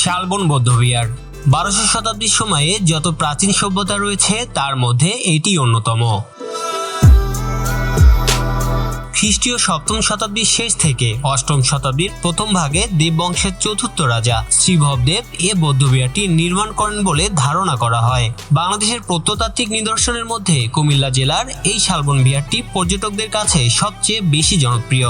শালবন বৌদ্ধবিহার। বারোশো শতাব্দীর সময়ে যত প্রাচীন সভ্যতা রয়েছে, তার মধ্যে এটি অন্যতম। খ্রিস্টীয় সপ্তম শতাব্দীর শেষ থেকে অষ্টম শতাব্দীর প্রথম ভাগে দেববংশের চতুর্থ রাজা শ্রীভবদেব এ বৌদ্ধবিহারটি নির্মাণ করেন বলে ধারণা করা হয়। বাংলাদেশের প্রত্নতাত্ত্বিক নিদর্শনের মধ্যে কুমিল্লা জেলার এই শালবন বিহারটি পর্যটকদের কাছে সবচেয়ে বেশি জনপ্রিয়।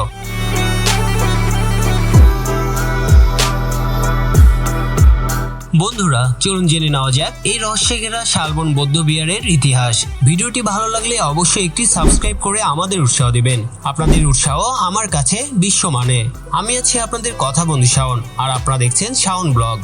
বন্ধুরা, চলুন জেনে নেওয়া যাক এই রহস্যে ঘেরা শালবন বৌদ্ধ বিহারের ইতিহাস। ভিডিওটি ভালো লাগলে অবশ্যই একটি সাবস্ক্রাইব করে আমাদের উৎসাহ দিবেন। আপনাদের উৎসাহ আমার কাছে বিশ্ব মানে আমি আছি আপনাদের কথা বন্ধু শাওন, আর আপনারা দেখছেন শাওন ব্লগ।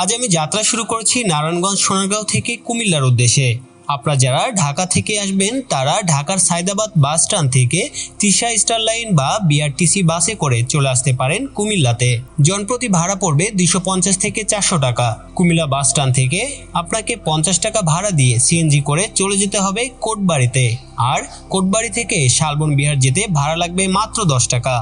আজ আমি যাত্রা শুরু করেছি নারায়ণগঞ্জ সোনারগাঁও থেকে কুমিল্লার উদ্দেশ্যে। আপনারা যারা ঢাকা থেকে আসবেন, তারা ঢাকার সায়দাবাদ বাস স্ট্যান্ড থেকে তিশা স্টার লাইন বা বিআরটিসি বাসে করে চলে আসতে পারেন কুমিল্লাতে। জনপ্রতি ভাড়া পড়বে দুশো পঞ্চাশ থেকে চারশো টাকা। কুমিল্লা বাস স্ট্যান্ড থেকে আপনাকে পঞ্চাশ টাকা ভাড়া দিয়ে সিএনজি করে চলে যেতে হবে কোটবাড়িতে। আর কোটবাড়ি থেকে শালবন বিহার যেতে ভাড়া লাগবে মাত্র দশ টাকা।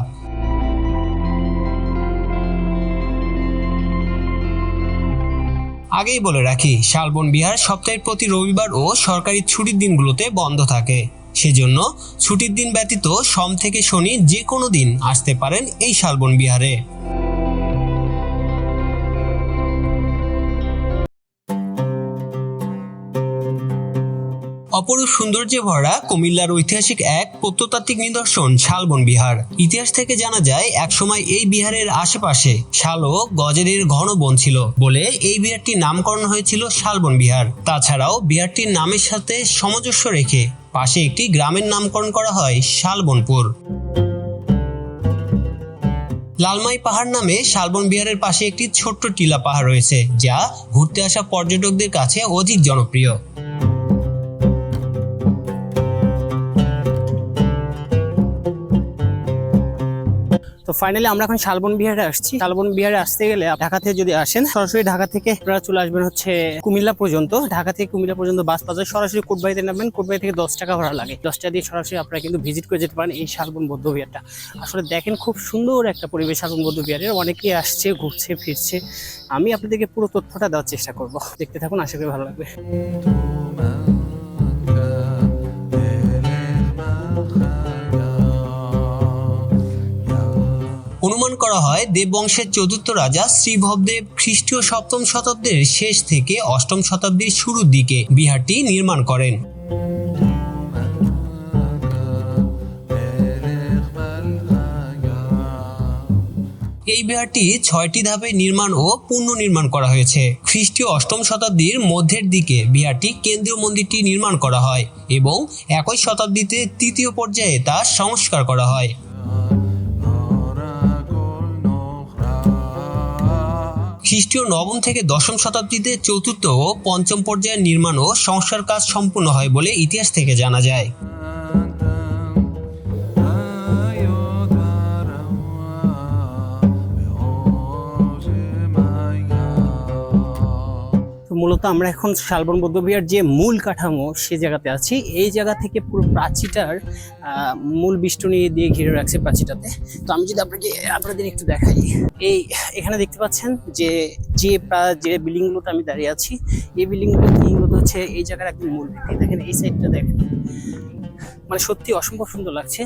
আগেই বলে রাখি, শালবন বিহার সপ্তাহের প্রতি রবিবার ও সরকারি ছুটির দিনগুলোতে বন্ধ থাকে। সেজন্য ছুটির দিন ব্যতীত সোম থেকে শনি যে কোনো দিন আসতে পারেন এই শালবন বিহারে। অপরূপ সৌন্দর্যে ভরা কুমিল্লার ঐতিহাসিক এক প্রত্নতাত্ত্বিক নিদর্শন শালবন বিহার। ইতিহাস থেকে জানা যায়, একসময় এই বিহারের আশেপাশে শাল ও গজেরের ঘন বন ছিল বলে এই বিহারটির নামকরণ হয়েছিল শালবন বিহার। তাছাড়াও বিহারটির নামের সাথে সামঞ্জস্য রেখে পাশে একটি গ্রামের নামকরণ করা হয় শালবনপুর। লালমাই পাহাড় নামে শালবন বিহারের পাশে একটি ছোট্ট টিলা পাহাড় রয়েছে, যা ঘুরতে আসা পর্যটকদের কাছে অধিক জনপ্রিয়। ফাইনালি আমরা এখন শালবন বিহারে আসছি। শালবন বিহারে আসতে গেলে ঢাকা থেকে যদি আসেন, সরাসরি ঢাকা থেকে আপনারা চলে আসবেন হচ্ছে কুমিল্লা পর্যন্ত। ঢাকা থেকে কুমিল্লা পর্যন্ত বাস পাওয়া যায় সরাসরি কোটবাড়িতে নামবেন। কোটবাড়ি থেকে দশ টাকা ভাড়া লাগে। দশ টাকা দিয়ে সরাসরি আপনারা কিন্তু ভিজিট করে যেতে পারেন এই শালবন বৌদ্ধ বিহারটা। আসলে দেখেন খুব সুন্দর একটা পরিবেশ শালবন বৌদ্ধ বিহারের। অনেকেই আসছে, ঘুরছে, ফিরছে। আমি আপনাদেরকে পুরো তথ্যটা দেওয়ার চেষ্টা করব। দেখতে থাকুন, আশা করি ভালো লাগবে। করা হয় দেববংশের চতুর্থ রাজা শ্রীভবদেব খ্রিস্টীয় সপ্তম শতাব্দীর শেষ থেকে অষ্টম শতাব্দীর শুরুর দিকে বিহারটি নির্মাণ করেন। এই বিহারটি ছয়টি ধাপে নির্মাণ ও পুনর্নির্মাণ করা হয়েছে। খ্রিস্টীয় অষ্টম শতাব্দীর মধ্যের দিকে বিহারটি কেন্দ্রীয় মন্দিরটি নির্মাণ করা হয় এবং একই শতাব্দীতে তৃতীয় পর্যায়ে তা সংস্কার করা হয়। খ্রিস্টীয় নবম থেকে দশম শতাব্দীতে চতুর্থ ও পঞ্চম পর্যায়ের নির্মাণ ও সংস্কার কাজ সম্পূর্ণ হয় বলে ইতিহাস থেকে জানা যায়। মূলত আমরা এখন শালবন বৌদ্ধবিহার যে মূল কাঠামো সে জায়গাতে আছি। এই জায়গা থেকে পুরো প্রাচীটার মূল বিষ্টনি দিয়ে ঘিরে রাখছে প্রাচীটাতে তো আমি যদি আপনাকে, আপনাদের একটু দেখাই। এই, এখানে দেখতে পাচ্ছেন যে যে যে বিল্ডিংগুলোতে আমি দাঁড়িয়ে আছি, এই বিল্ডিংগুলো মূলত হচ্ছে এই জায়গার একদম মূল ভিত্তি। দেখেন, এই সাইডটা দেখেন। মানে সত্যি অসম্ভব সুন্দর লাগছে।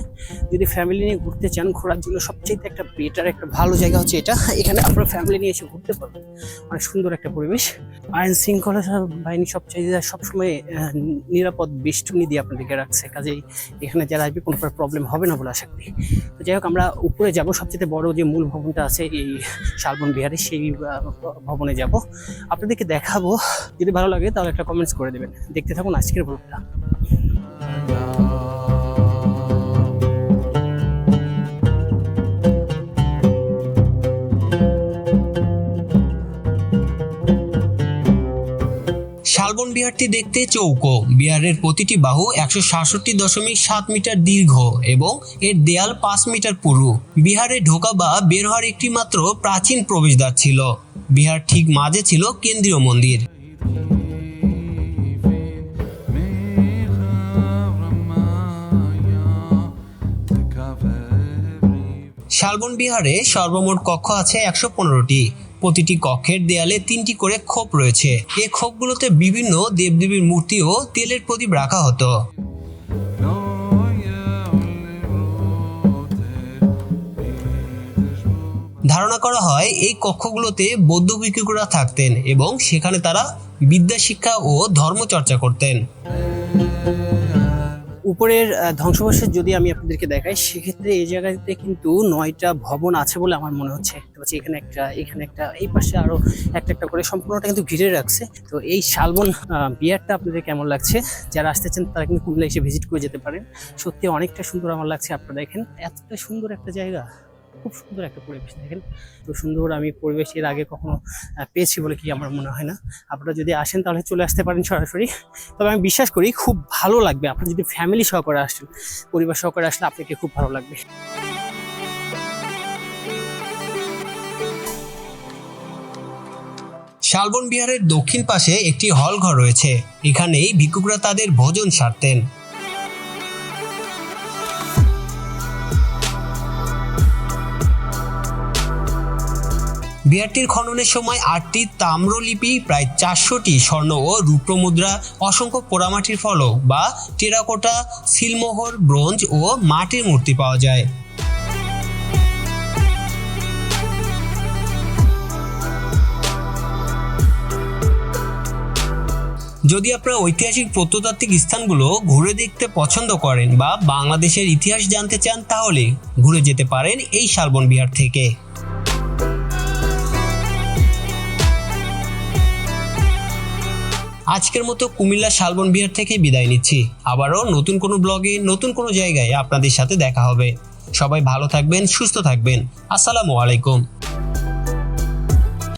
যদি ফ্যামিলি নিয়ে ঘুরতে চান, ঘোরার জন্য সবচেয়ে একটা বেটার একটা ভালো জায়গা হচ্ছে এটা। এখানে আপনার ফ্যামিলি নিয়ে এসে ঘুরতে পারবেন। অনেক সুন্দর একটা পরিবেশ। আইন শৃঙ্খলা বাহিনী সবচেয়ে সবসময় নিরাপদ বেষ্টনী দিয়ে আপনাদেরকে রাখছে। কাজেই এখানে যারা আসবে কোনো প্রবলেম হবে না বলে আশা করি। তো যাই হোক, আমরা উপরে যাব। সবচেয়ে বড় যে মূল ভবনটা আছে এই শালবন বিহারে, সেই ভবনে যাব। আপনাদেরকে দেখাবো। যদি ভালো লাগে তাহলে একটা কমেন্টস করে দেবেন। দেখতে থাকুন আজকের ব্লগটা শালবন বিহারটি দেখতে চৌকো। বিহারের প্রতিটি বাহু একশো সাতষট্টি দশমিক সাত মিটার দীর্ঘ এবং এর দেয়াল পাঁচ মিটার পুরু। বিহারে ঢোকা বা বের হওয়ার একটি মাত্র প্রাচীন প্রবেশদ্বার ছিল। বিহার ঠিক মাঝে ছিল কেন্দ্রীয় মন্দির। শালবন বিহারে সর্বমোট কক্ষ আছে একশো পনেরোটি। প্রতিটি কক্ষের দেয়ালে তিনটি করে খোপ রয়েছে। এই খোপগুলোতে বিভিন্ন দেবদেবীর মূর্তি ও তেলের প্রদীপ রাখা হতো। ধারণা করা হয়, এই কক্ষগুলোতে বৌদ্ধ ভিক্ষুকরা থাকতেন এবং সেখানে তারা বিদ্যা শিক্ষা ও ধর্মচর্চা করতেন। উপরের ধ্বংসবশেষ যদি আমি আপনাদেরকে দেখাই, সেক্ষেত্রে এই জায়গাতে কিন্তু নয়টা ভবন আছে বলে আমার মনে হচ্ছে। এখানে একটা এখানে একটা, এই পাশে আরও একটা একটা করে সম্পূর্ণটা কিন্তু ঘিরে রাখছে। তো এই শালবন বিয়ারটা আপনাদের কেমন লাগছে? যারা আসতে চান, তারা কিন্তু কুমিল্লা এসে ভিজিট করে যেতে পারেন। সত্যি অনেকটা সুন্দর আমার লাগছে, আপনারা দেখেন। এতটা সুন্দর একটা জায়গা। খুব সুন্দর একটা পরিবেশ, দেখেন? তো সুন্দর আমি পরিবেশ এর আগে কখনো পেয়েছি বলে কি আমার মনে হয় না। আপনারা যদি আসেন তাহলে চলে আসতে পারেন সরাসরি। তবে আমি বিশ্বাস করি খুব ভালো লাগবে। আপনি যদি ফ্যামিলি সহকারে আসেন, পরিবার সহকারে আসলে আপনাকে খুব ভালো লাগবে। শালবন বিহারের দক্ষিণ পাশে একটি হল ঘর রয়েছে। এখানেই ভিক্ষুকরা তাদের ভোজন সারতেন। বিহারটির খননের সময় আটটি তাম্রলিপি, প্রায় চারশোটি স্বর্ণ ও রূপ্র মুদ্রা, অসংখ্য পোড়ামাটির ফলক বা টেরাকোটা, সিলমোহর, ব্রোঞ্জ ও মাটির মূর্তি পাওয়া যায়। যদি আপনারা ঐতিহাসিক প্রত্নতাত্ত্বিক স্থানগুলো ঘুরে দেখতে পছন্দ করেন বা বাংলাদেশের ইতিহাস জানতে চান, তাহলে ঘুরে যেতে পারেন এই শালবন বিহার থেকে। আজকের মতো কুমিল্লা শালবন বিহার থেকে বিদায় নিচ্ছি। আবারও নতুন কোনো ব্লগে, নতুন কোনো জায়গায় আপনাদের সাথে দেখা হবে। সবাই ভালো থাকবেন, সুস্থ থাকবেন। আসসালামু আলাইকুম।